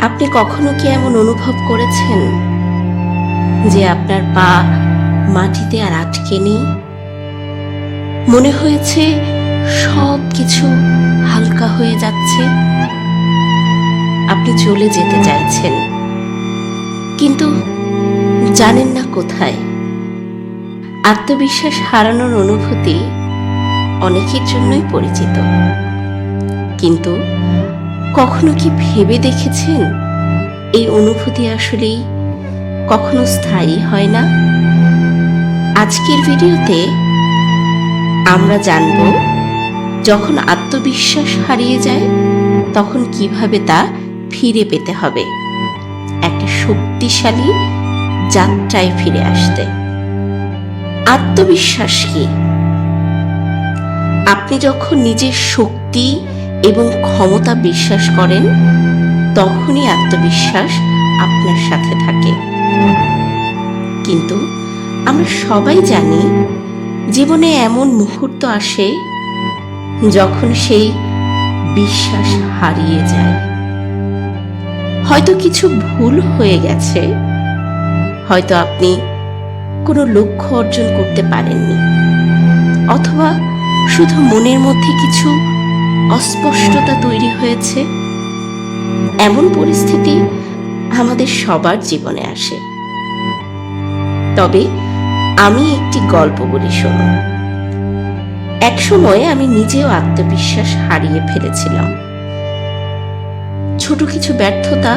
আপনি কখনো কি এমন অনুভব করেছেন যে আপনার পা মাটিতে আর আটকে নেই মনে হয়েছে সব কিছু হালকা হয়ে যাচ্ছে। আপনি চলে যেতে চাইছেন। কিন্তু জানেন না কোথায়। আত্মবিশ্বাস হারানোর অনুভূতি অনেকের জন্যই পরিচিত। কিন্তু কখনো কি ভেবে দেখেছেন? এই অনুভূতি আসলেই কখনো স্থায়ী হয় না? আজকের ভিডিওতে আমরা জানব, যখন আত্মবিশ্বাস হারিয়ে যায়, তখন কীভাবে তা ফিরে পেতে হবে? একটা শক্তিশালী যাত্রায় ফিরে আসতে। আত্মবিশ্বাস কি? আপনি যখন নিজের শক্তি এবং ক্ষমতা বিশ্বাস করেন, তখনই আত্মবিশ্বাস আপনার সাথে থাকে। কিন্তু আমরা সবাই জানি, জীবনে এমন মুহূর্ত আসে যখন সেই বিশ্বাস হারিয়ে যায়। হয়তো কিছু ভুল হয়ে গেছে, হয়তো আপনি কোনো লক্ষ্য অর্জন করতে পারেননি, অথবা শুধু মনের মধ্যে কিছু অস্পষ্টতা তৈরি হয়েছে। এমন পরিস্থিতি আমাদের সবার জীবনে আসে। তবে আমি একটি গল্প বলি, শোনো। একসময় আমি নিজেও আত্মবিশ্বাস হারিয়ে ফেলেছিলাম। ছোট কিছু ব্যর্থতা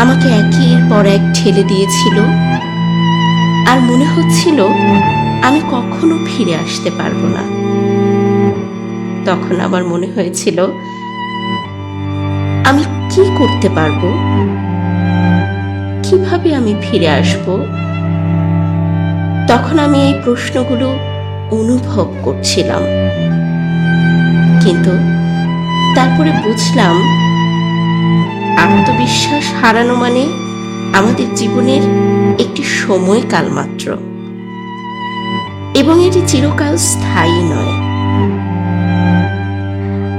আমাকে একের পর এক ঠেলে দিয়েছিল। আর মনে হচ্ছিল আমি কখনো ফিরে আসতে পারব না। তখন আমার মনে হয়েছিল, আমি কি করতে পারব? কীভাবে আমি ফিরে আসব? তখন আমি এই প্রশ্নগুলো অনুভব করছিলাম। কিন্তু তারপরে বুঝলাম, আত্মবিশ্বাস হারানো মানে আমাদের জীবনের একটি সময়কাল মাত্র। এবং এটি চিরকাল স্থায়ী নয়।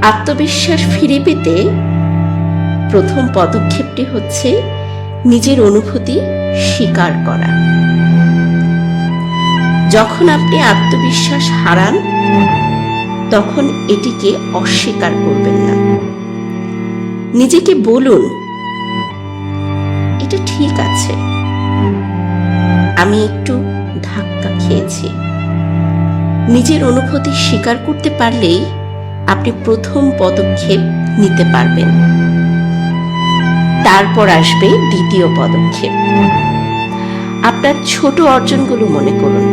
আত্মবিশ্বাস ফিরে পেতে প্রথম পদক্ষেপটি হচ্ছে নিজের অনুভূতি স্বীকার করা। যখন আপনি আত্মবিশ্বাস হারান, তখন এটিকে অস্বীকার করবেন না। নিজেকে বলুন, এটা ঠিক আছে। আমি একটু ধাক্কা খেয়েছি। নিজের অনুভূতি স্বীকার করতে পারলেই আপনি প্রথম পদক্ষেপ নিতে পারবেন। তারপর আসবে দ্বিতীয় পদক্ষেপ। আপনার ছোট অর্জনগুলো মনে করুন।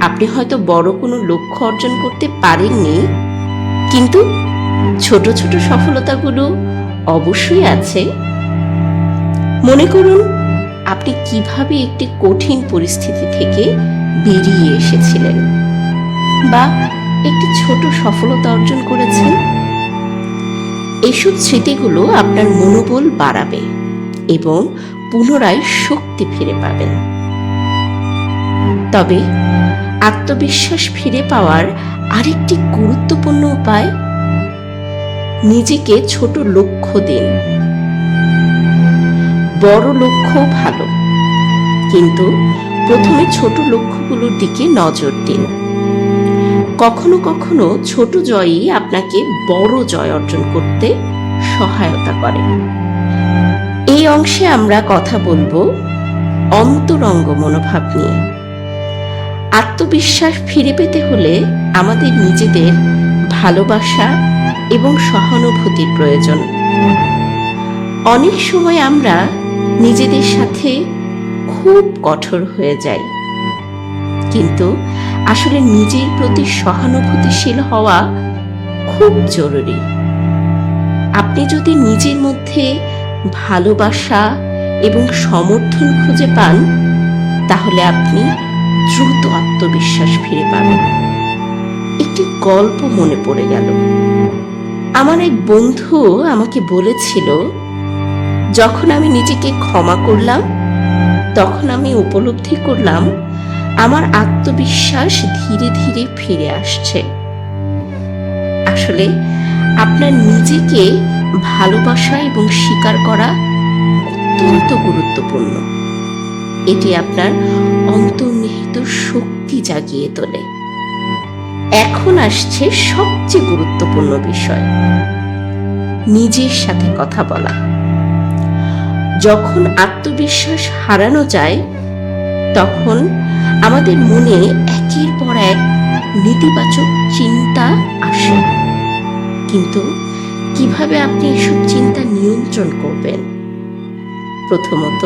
আপনি হয়তো বড় কোনো লক্ষ্য অর্জন করতে পারেননি, কিন্তু ছোট ছোট সফলতাগুলো অবশ্যই আছে। মনে করুন, আপনি কীভাবে একটি কঠিন পরিস্থিতি থেকে বেরিয়ে এসেছিলেন বা একটি ছোট সফলতা অর্জন করেছেন। এইসব স্মৃতিগুলো আপনার মনোবল বাড়াবে এবং পুনরায় শক্তি ফিরে পাবেন। তবে আত্মবিশ্বাস ফিরে পাওয়ার আরেকটি গুরুত্বপূর্ণ উপায়, নিজেকে ছোট লক্ষ্য দিন। বড় লক্ষ্য ভালো, কিন্তু প্রথমে ছোট লক্ষ্যগুলোর দিকে নজর দিন। কখনো কখনো ছোট জয়ই আপনাকে বড় জয় অর্জন করতে সহায়তা করে। এই অংশে আমরা কথা বলব অন্তরঙ্গ মনোভাব নিয়ে। আত্মবিশ্বাস ফিরে পেতে হলে আমাদের নিজেদের ভালোবাসা এবং সহানুভূতির প্রয়োজন। অনেক সময় আমরা নিজেদের সাথে খুব কঠোর হয়ে যাই। কিন্তু আসলে নিজের প্রতি সহানুভূতিশীল হওয়া খুব জরুরি। আপনি যদি নিজের মধ্যে ভালোবাসা এবং সমর্থন খুঁজে পান, তাহলে আপনি দ্রুত আত্মবিশ্বাস ফিরে পাবেন। একটি গল্প মনে পড়ে গেল। আমার এক বন্ধু আমাকে বলেছিল, যখন আমি নিজেকে ক্ষমা করলাম, তখন আমি উপলব্ধি করলাম আমার আত্মবিশ্বাস ধীরে ধীরে ফিরে আসছে। আসলে আপনার নিজেকে ভালোবাসা এবং স্বীকার করা অত্যন্ত গুরুত্বপূর্ণ। এটি আপনার অন্তর্নিহিত শক্তি জাগিয়ে তোলে। এখন আসছে সবচেয়ে গুরুত্বপূর্ণ বিষয়। নিজের সাথে কথা বলা। যখন আত্মবিশ্বাস হারানো যায় তখন আমাদের মনে একের পর এক নেতিবাচক চিন্তা আসে। কিন্তু কীভাবে আপনি এসব চিন্তা নিয়ন্ত্রণ করবেন? প্রথমত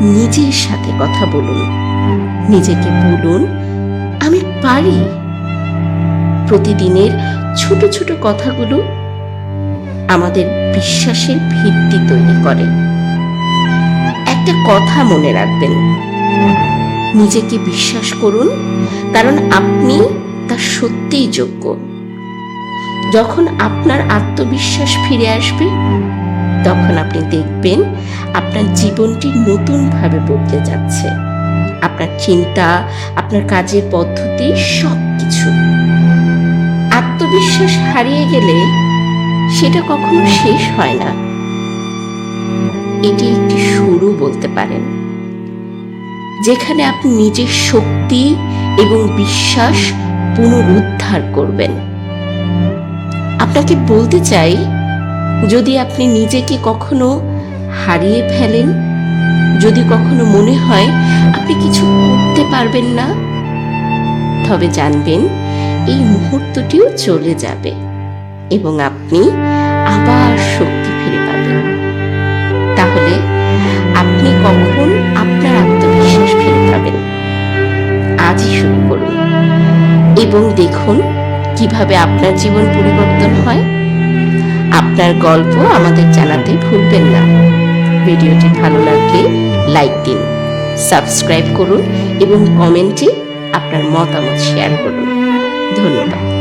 নিজের সাথে কথা বলুন। নিজেকে বলুন, আমি পারি। প্রতিদিনের ছোট ছোট কথাগুলো আমাদের বিশ্বাসের ভিত্তি তৈরি করে। একটা কথা মনে রাখবেন নিজেকে বিশ্বাস করুন, কারণ আপনি তা সত্যিই যোগ্য। যখন আপনার আত্মবিশ্বাস ফিরে আসবে, তখন আপনি দেখবেন আপনার জীবনটি নতুনভাবে বদলে যাচ্ছে। আপনার চিন্তা, আপনার কাজের পদ্ধতি সব কিছু আত্মবিশ্বাস হারিয়ে গেলে সেটা কখনো শেষ হয় না। এটি একটি শুরু বলতে পারেন। যেখানে আপনি নিজের শক্তি এবং বিশ্বাস পুনরুদ্ধার করবেন। আপনাকে বলতে চাই, যদি আপনি নিজেকে কখনো হারিয়ে ফেলেন, যদি কখনো মনে হয় আপনি কিছু করতে পারবেন না, তবে জানবেন এই মুহূর্তটিও চলে যাবে এবং আপনি আবার এবং দেখুন কীভাবে আপনার জীবন পরিবর্তন হয়। আপনার গল্প আমাদের জানাতে ভুলবেন না। ভিডিওটি ভালো লাগলে লাইক দিন, সাবস্ক্রাইব করুন এবং কমেন্টে আপনার মতামত শেয়ার করুন। ধন্যবাদ।